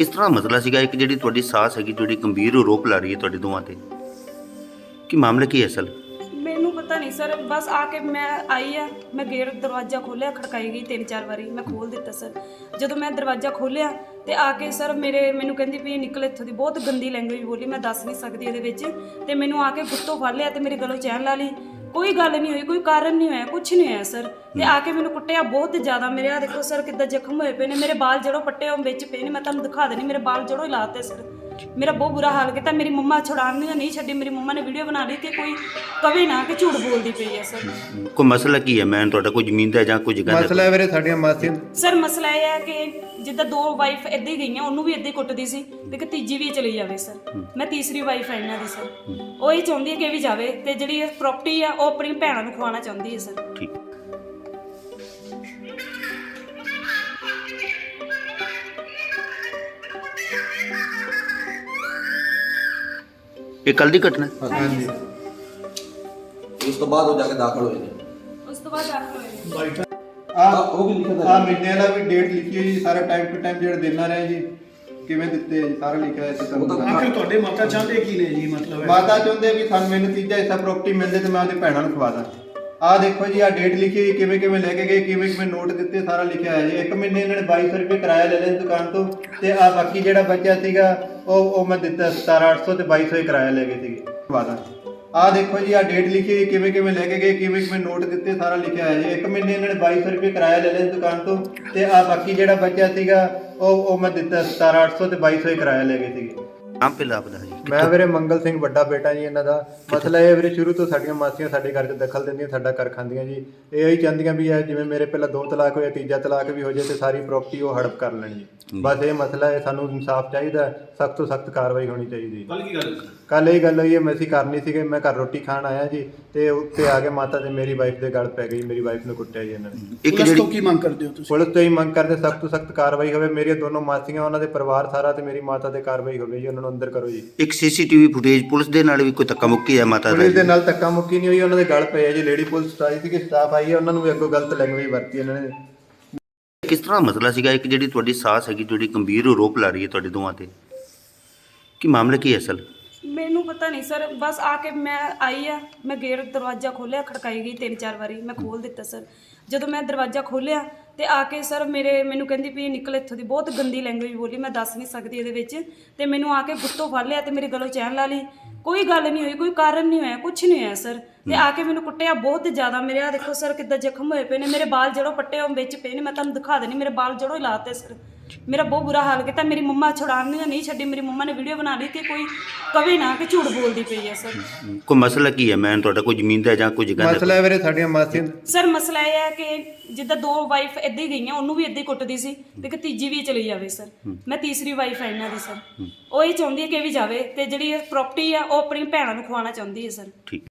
ਕਿਸ ਤਰ੍ਹਾਂ ਮਸਲਾ ਸੀਗਾ? ਇੱਕ ਜਿਹੜੀ ਤੁਹਾਡੀ ਸਾਸ ਹੈਗੀ, ਜਿਹੜੀ ਗੰਭੀਰ ਆਰੋਪ ਲਾ ਰਹੀ ਹੈ ਤੁਹਾਡੇ ਦੋਵਾਂ ਤੇ। ਕੀ ਮਾਮਲਾ ਕੀ ਹੈ ਅਸਲ? ਮੈਨੂੰ ਪਤਾ ਨਹੀਂ ਸਰ, ਬਸ ਆ ਕੇ ਮੈਂ ਆਈ ਆ, ਮੈਂ ਗੇਟ ਦਰਵਾਜ਼ਾ ਖੋਲਿਆ ਖੜਕਾਈ ਗਈ ਤਿੰਨ ਚਾਰ ਵਾਰੀ, ਮੈਂ ਖੋਲ ਦਿੱਤਾ ਸਰ। ਜਦੋਂ ਮੈਂ ਦਰਵਾਜ਼ਾ ਖੋਲਿਆ ਤੇ ਆ ਕੇ ਸਰ ਮੇਰੇ, ਮੈਨੂੰ ਕਹਿੰਦੀ ਵੀ ਨਿਕਲ ਇੱਥੋਂ ਦੀ, ਬਹੁਤ ਗੰਦੀ ਲੈਂਗੁਏਜ ਬੋਲੀ, ਮੈਂ ਦੱਸ ਨਹੀਂ ਸਕਦੀ ਇਹਦੇ ਵਿੱਚ। ਤੇ ਮੈਨੂੰ ਆ ਕੇ ਗੁੱਤੋਂ ਫੜ ਲਿਆ ਤੇ ਮੇਰੇ ਗਲੋਂ ਚੈਨ ਲਾ ਲਈ। ਕੋਈ ਗੱਲ ਨਹੀਂ ਹੋਈ, ਕੋਈ ਕਾਰਨ ਨਹੀਂ ਹੋਇਆ ਕੁਝ ਨਹੀਂ ਹੋਇਆ ਸਰ। ਤੇ ਆ ਕੇ ਮੈਨੂੰ ਕੁੱਟਿਆ ਬਹੁਤ ਜ਼ਿਆਦਾ, ਮੇਰੇ ਆ ਦੇਖੋ ਸਰ ਕਿੱਦਾਂ ਜ਼ਖਮ ਹੋਏ ਪਏ ਨੇ, ਮੇਰੇ ਬਾਲ ਜੜੋਂ ਪੱਟੇ ਉਹ ਵਿੱਚ ਪਏ ਨੇ, ਮੈਂ ਤੁਹਾਨੂੰ ਦਿਖਾ ਦੇਣੀ ਮੇਰੇ ਬਾਲ ਜੜੋਂ ਹੀ ਲਾਤੇ ਸਰ। ਮੇਰਾ ਬਹੁਤ ਬੁਰਾ ਹਾਲ ਕੀਤਾ। ਮੇਰੀ ਮੰਮਾ ਛੁਡਾਉਣ ਨਹੀਂ ਨਹੀਂ ਛੱਡੀ ਮੇਰੀ ਮੰਮਾ ਨੇ ਵੀਡੀਓ ਬਣਾ ਲਈ ਕਿ ਕੋਈ ਕਵੇ ਨਾ ਕਿ ਝੂਠ ਬੋਲਦੀ ਪਈ ਹੈ ਸਰ। ਕੋਈ ਮਸਲਾ ਕੀ ਹੈ? ਮੈਂ ਤੁਹਾਡਾ ਕੋਈ ਜ਼ਮੀਨ ਦਾ ਜਾਂ ਜਗ੍ਹਾ ਦਾ ਮਸਲਾ ਹੈ ਵੀਰੇ ਸਾਡੀਆਂ ਮਾਸੀਆਂ ਸਰ ਮਸਲਾ ਇਹ ਹੈ ਕਿ ਜਿੱਦਾਂ ਦੋ ਵਾਈਫ ਇੱਦਾਂ ਹੀ ਗਈਆਂ ਉਹਨੂੰ ਵੀ ਇੱਦਾਂ ਹੀ ਕੁੱਟਦੀ ਸੀ ਤੇ ਕਿ ਤੀਜੀ ਵੀ ਚਲੀ ਜਾਵੇ ਸਰ। ਮੈਂ ਤੀਸਰੀ ਵਾਈਫ ਹੈ ਇਹਨਾਂ ਦੀ ਸਰ। ਉਹ ਇਹ ਚਾਹੁੰਦੀ ਹੈ ਕਿ ਇਹ ਵੀ ਜਾਵੇ ਤੇ ਜਿਹੜੀ ਇਹ ਪ੍ਰਾਪਰਟੀ ਆ ਉਹ ਆਪਣੀ ਭੈਣਾਂ ਨੂੰ ਖਵਾਉਣਾ ਚਾਹੁੰਦੀ ਹੈ ਸਰ। ਠੀਕ। ਇਹ ਕੱਲ ਦੀ ਘਟਨਾ ਹੈ? ਹਾਂਜੀ। ਉਸ ਤੋਂ ਬਾਅਦ ਉਹ ਜਾ ਕੇ ਦਾਖਲ ਹੋਏ ਨੇ। ਉਸ ਤੋਂ ਬਾਅਦ ਦਾਖਲ ਹੋਏ ਨੇ। ਆ ਉਹ ਵੀ ਲਿਖਿਆ ਆ ਮਹੀਨੇ ਦਾ ਵੀ ਡੇਟ ਲਿਖੀ ਹੈ ਜੀ ਸਾਰਾ ਟਾਈਮ ਟੂ ਟਾਈਮ ਜਿਹੜਾ ਦੇਣਾ ਰਿਹਾ ਜੀ ਕਿਵੇਂ ਦਿੱਤੇ ਆ ਜੀ ਸਾਰਾ ਲਿਖਿਆ ਹੈ ਤੇ ਤੁਹਾਨੂੰ। ਆਖਿਰ ਤੁਹਾਡੇ ਮਾਤਾ ਚਾਹੁੰਦੇ ਕੀ ਨੇ ਜੀ ਮਤਲਬ ਹੈ ਮਾਤਾ ਚਾਹੁੰਦੇ ਵੀ ਸਾਨੂੰ ਮੈਨੂੰ ਤੀਜਾ ਹਿੱਸਾ ਪ੍ਰਾਪਰਟੀ ਮਿਲ ਜੇ ਤੇ ਮੈਂ ਉਹਦੀ ਭੈਣਾਂ ਨੂੰ ਖਵਾ ਦਾਂ। ਆ ਦੇਖੋ ਜੀ ਆ ਡੇਟ ਲਿਖੀ ਹੋਈ, ਕਿਵੇਂ ਕਿਵੇਂ ਲੈ ਕੇ ਗਏ, ਕਿਵੇਂ ਕਿਵੇਂ ਨੋਟ ਦਿੱਤੇ, ਸਾਰਾ ਲਿਖਿਆ ਹੋਇਆ ਜੀ। ਇੱਕ ਮਹੀਨੇ ਇਹਨਾਂ ਨੇ 2200 ਰੁਪਏ ਕਿਰਾਇਆ ਲੈ ਲਿਆ ਇਸ ਦੁਕਾਨ ਤੋਂ ਤੇ ਆ ਬਾਕੀ ਜਿਹੜਾ ਬਚਿਆ ਸੀਗਾ, ਉਹ ਉਹ ਮੈਂ ਦਿੱਤਾ 17800 ਤੇ 2200 ਹੀ ਕਿਰਾਇਆ ਲੈ ਗਏ ਸੀਗੇ। ਖਵਾ ਆ ਦੇਖੋ ਜੀ ਆ ਡੇਟ ਲਿਖੀ ਹੋਈ, ਕਿਵੇਂ ਕਿਵੇਂ ਲੈ ਕੇ ਗਏ, ਕਿਵੇਂ ਕਿਵੇਂ ਨੋਟ ਦਿੱਤੇ, ਸਾਰਾ ਲਿਖਿਆ ਹੋਇਆ ਜੀ। ਇੱਕ ਮਹੀਨੇ ਇਹਨਾਂ ਨੇ 2200 ਰੁਪਏ ਕਿਰਾਇਆ ਲੈ ਲਿਆ ਇਸ ਦੁਕਾਨ ਤੋਂ ਤੇ ਆ ਬਾਕੀ ਜਿਹੜਾ ਬਚਿਆ ਸੀਗਾ, ਉਹ ਉਹ ਮੈਂ ਦਿੱਤਾ 17800 ਤੇ 2200 ਹੀ ਕਿਰਾਇਆ ਲੈ ਗਏ ਸੀਗੇ। ਨਾਮ ਪਹਿਲਾਂ ਆਪਦਾ ਜੀ। ਮੈਂ ਵੀਰੇ ਮੰਗਲ ਸਿੰਘ ਵੱਡਾ ਬੇਟਾ ਜੀ ਇਹਨਾਂ ਦਾ। ਮਸਲਾ ਇਹ ਵੀਰੇ ਸ਼ੁਰੂ ਤੋਂ ਸਾਡੀਆਂ ਮਾਸੀਆਂ ਸਾਡੇ ਘਰ 'ਚ ਦਖਲ ਦਿੰਦੀਆਂ ਸਾਡਾ ਘਰ ਖਾਂਦੀਆਂ ਜੀ। ਇਹ ਹੀ ਚਾਹੁੰਦੀਆਂ ਵੀ ਇਹ ਜਿਵੇਂ ਮੇਰੇ ਪਹਿਲਾਂ ਦੋ ਤਲਾਕ ਹੋਏ ਤੀਜਾ ਤਲਾਕ ਵੀ ਹੋ ਜਾਏ ਤੇ ਸਾਰੀ ਪ੍ਰਾਪਰਟੀ ਉਹ ਹੜਪ ਕਰ ਲੈਣ ਜੀ। ਬਸ ਇਹ ਮਸਲਾ ਹੈ ਸਾਨੂੰ ਇਨਸਾਫ ਚਾਹੀਦਾ ਸਖਤ ਤੋਂ ਸਖਤ ਕਾਰਵਾਈ ਹੋਣੀ ਚਾਹੀਦੀ ਕੱਲ ਕੀ ਗੱਲ ਕੱਲ ਇਹ ਗੱਲ ਹੋਈ ਹੈ ਮੈਂ ਅਸੀਂ ਕਰਨੀ ਸੀਗੇ ਮੈਂ ਘਰ ਰੋਟੀ ਖਾਣ ਆਇਆ ਜੀ ਤੇ ਉੱਤੇ ਆ ਕੇ ਮਾਤਾ ਤੇ ਮੇਰੀ ਵਾਈਫ ਦੇ ਗਲ ਪੈ ਗਈ ਮੇਰੀ ਵਾਈਫ ਨੂੰ ਕੁੱਟਿਆ ਜੀ ਇਹਨਾਂ ਨੇ। ਇੱਕ ਪੁਲਿਸ ਤੋਂ ਜਿਹੜੀ ਕੀ ਮੰਗ ਕਰਦੇ ਹੋ ਤੁਸੀਂ? ਪੁਲਿਸ ਤੋਂ ਹੀ ਮੰਗ ਕਰਦੇ ਸਖਤ ਤੋਂ ਸਖਤ ਕਾਰਵਾਈ ਹੋਵੇ ਮੇਰੀਆਂ ਦੋਨੋਂ ਮਾਸੀਆਂ ਉਹਨਾਂ ਦੇ ਪਰਿਵਾਰ ਸਾਰਾ ਤੇ ਮੇਰੀ ਮਾਤਾ ਤੇ ਕਾਰਵਾਈ ਹੋਵੇ ਜੀ ਉਹਨਾਂ ਨੂੰ ਅੰਦਰ ਕਰੋ ਜੀ। ਇੱਕ ਸੀਸੀਟੀਵੀ ਫੁਟੇਜ ਪੁਲਿਸ ਦੇ ਨਾਲ ਵੀ ਕੋਈ ਧੱਕਾ ਮੁੱਕੀ ਹੈ ਮਾਤਾ ਦਾ ਪੁਲਿਸ ਦੇ। ਨਾਲ ਧੱਕਾ ਮੁੱਕੀ ਨਹੀਂ ਹੋਈ ਉਹਨਾਂ ਦੇ ਗਲ ਪਏ ਆ ਜੀ ਲੇਡੀ ਪੁਲਿਸ ਆਈ ਸੀ ਕਿ ਸਟਾਫ ਆਈ ਹੈ ਉਹਨਾਂ ਨੂੰ ਵੀ ਅੱਗੋਂ ਗਲਤ ਲੈਂਗੁਏਜ ਵਰਤੀ ਇਹਨਾਂ ਨੇ। ਕਿਸ ਤਰ੍ਹਾਂ ਮਸਲਾ ਸੀਗਾ? ਇੱਕ ਜਿਹੜੀ ਤੁਹਾਡੀ ਸਾਸ ਹੈਗੀ ਜਿਹੜੀ ਗੰਭੀਰ ਆਰੋਪ ਲਾ ਰਹੀ ਹੈ ਤੁਹਾਡੇ ਦੋਵਾਂ ਤੇ ਕੀ ਮਾਮਲਾ ਕੀ ਹੈ ਅਸਲ? ਮੈਨੂੰ ਪਤਾ ਨਹੀਂ ਸਰ ਬਸ ਆ ਕੇ ਮੈਂ ਆਈ ਆ ਮੈਂ ਗੇਟ ਦਰਵਾਜ਼ਾ ਖੋਲ੍ਹਿਆ ਖੜਕਾਈ ਗਈ ਤਿੰਨ ਚਾਰ ਵਾਰੀ ਮੈਂ ਖੋਲ ਦਿੱਤਾ ਸਰ। ਜਦੋਂ ਮੈਂ ਦਰਵਾਜ਼ਾ ਖੋਲ੍ਹਿਆ ਤੇ ਆ ਕੇ ਸਰ ਮੇਰੇ ਮੈਨੂੰ ਕਹਿੰਦੀ ਵੀ ਨਿਕਲ ਇੱਥੋਂ ਦੀ ਬਹੁਤ ਗੰਦੀ ਲੈਂਗੁਏਜ ਬੋਲੀ ਮੈਂ ਦੱਸ ਨਹੀਂ ਸਕਦੀ ਇਹਦੇ ਵਿੱਚ। ਤੇ ਮੈਨੂੰ ਆ ਕੇ ਗੁੱਤੋਂ ਫੜ ਲਿਆ ਤੇ ਮੇਰੇ ਗਲੋਂ ਚੈਨ ਲਾ ਲਈ। ਕੋਈ ਗੱਲ ਨਹੀਂ ਹੋਈ ਕੋਈ ਕਾਰਨ ਨਹੀਂ ਹੋਇਆ ਕੁਝ ਨਹੀਂ ਹੋਇਆ ਸਰ ਤੇ ਆ ਕੇ ਮੈਨੂੰ ਕੁੱਟਿਆ ਬਹੁਤ ਜ਼ਿਆਦਾ ਮੇਰੇ ਆ ਦੇਖੋ ਸਰ ਕਿੱਦਾਂ ਜ਼ਖਮ ਹੋਏ ਪਏ ਨੇ। ਮੇਰੇ ਬਾਲ ਜੜੋਂ ਪੱਟੇ ਉਹ ਵਿੱਚ ਪਏ ਨੇ ਮੈਂ ਤੁਹਾਨੂੰ ਦਿਖਾ ਦੇਣੀ ਮੇਰੇ ਬਾਲ ਜੜੋਂ ਹੀ ਲਾਤੇ ਸਰ ਮੇਰਾ ਬਹੁਤ ਬੁਰਾ ਹਾਲ ਕੀਤਾ ਮੇਰੀ ਮੰਮਾ ਛੁਡਾਉਣ ਨਹੀਂ ਨਹੀਂ ਛੱਡੀ ਮੇਰੀ ਮੰਮਾ ਨੇ ਵੀਡੀਓ ਬਣਾ ਲਈ ਕਿ ਕੋਈ ਕਵੇ ਨਾ ਕਿ ਝੂਠ ਬੋਲਦੀ ਪਈ ਹੈ ਸਰ ਕੋਈ ਮਸਲਾ ਕੀ ਹੈ? ਮੈਂ ਤੁਹਾਡਾ ਕੋਈ ਜ਼ਮੀਨ ਦਾ ਜਾਂ ਕੋਈ ਜਗ੍ਹਾ ਦਾ ਮਸਲਾ ਹੈ ਵੀਰੇ ਸਾਡੀਆਂ ਮਾਸੀਆਂ ਸਰ ਮਸਲਾ ਇਹ ਹੈ ਕਿ ਜਿੱਦਾਂ ਦੋ ਵਾਈਫ ਇੱਦਾਂ ਹੀ ਗਈਆਂ ਉਹਨੂੰ ਵੀ ਇੱਦਾਂ ਹੀ ਕੁੱਟਦੀ ਸੀ ਤੇ ਕਿ ਤੀਜੀ ਵੀ ਚਲੀ ਜਾਵੇ ਸਰ ਮੈਂ ਤੀਸਰੀ ਵਾਈਫ ਹੈ ਇਹਨਾਂ ਦੀ ਸਰ ਉਹ ਇਹ ਚਾਹੁੰਦੀ ਹੈ ਕਿ ਇਹ ਵੀ ਜਾਵੇ ਤੇ ਜਿਹੜੀ ਪ੍ਰਾਪਰਟੀ ਆ ਉਹ ਆਪਣੀ ਭੈਣਾਂ ਨੂੰ ਖਵਾਉਣਾ ਚਾਹੁੰਦੀ ਹੈ ਸਰ ਠੀਕ।